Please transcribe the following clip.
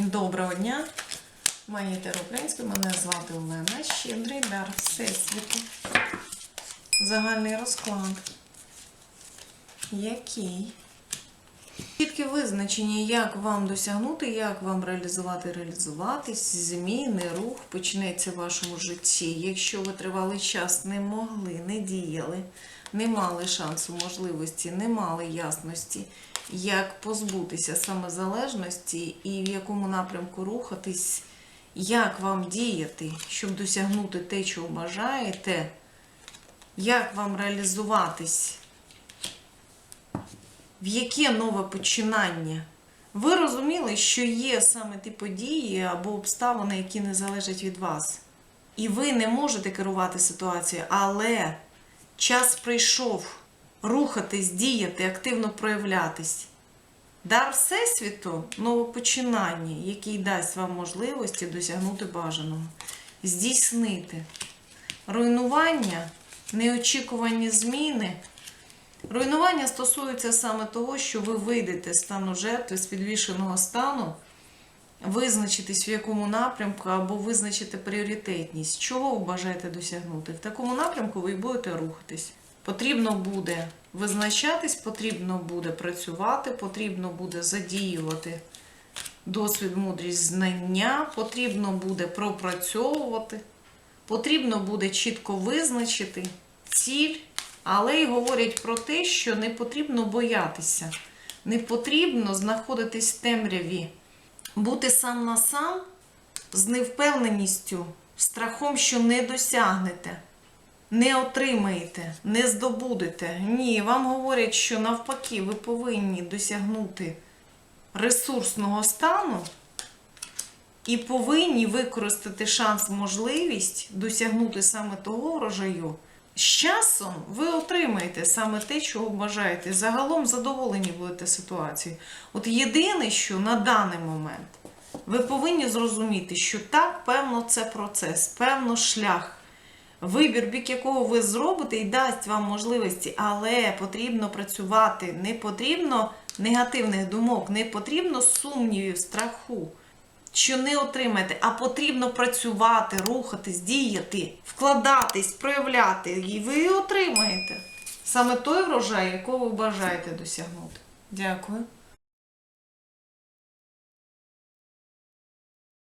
Доброго дня! Моє Українською, мене звати Олена. Щедрий дар Всесвіту. Загальний розклад. Який? Чітке визначення, як вам досягнути, як вам реалізувати, реалізуватись, зміни, рух почнеться в вашому житті. Якщо ви тривалий час не могли, не діяли, не мали шансу, можливості, не мали ясності, як позбутися самозалежності і в якому напрямку рухатись, як вам діяти, щоб досягнути те, чого бажаєте, як вам реалізуватись в яке нове починання. Ви розуміли, що є саме ті події або обставини, які не залежать від вас. І ви не можете керувати ситуацією, але час прийшов рухатись, діяти, активно проявлятись. Дар Всесвіту новопочинання, який дасть вам можливості досягнути бажаного, здійснити руйнування, неочікувані зміни. Руйнування стосується саме того, що ви вийдете з стану жертви, з підвішеного стану, визначитесь в якому напрямку або визначите пріоритетність. Чого ви бажаєте досягнути? В такому напрямку ви будете рухатись. Потрібно буде визначатись, потрібно буде працювати, потрібно буде задіювати досвід, мудрість, знання, потрібно буде пропрацьовувати, потрібно буде чітко визначити ціль. Але й говорять про те, що не потрібно боятися, не потрібно знаходитись в темряві, бути сам на сам з невпевненістю, страхом, що не досягнете, не отримаєте, не здобудете. Ні, вам говорять, що навпаки, ви повинні досягнути ресурсного стану і повинні використати шанс, можливість досягнути саме того врожаю. З часом ви отримаєте саме те, чого бажаєте. Загалом задоволені будете ситуацією. От єдине, що на даний момент ви повинні зрозуміти, що так, певно, це процес, певно, шлях. Вибір, бік якого ви зробите, і дасть вам можливості, але потрібно працювати, не потрібно негативних думок, не потрібно сумнівів, страху що не отримаєте, а потрібно працювати, рухатись, діяти, вкладатись, проявляти, і ви отримаєте саме той врожай, якого ви бажаєте досягнути. Дякую.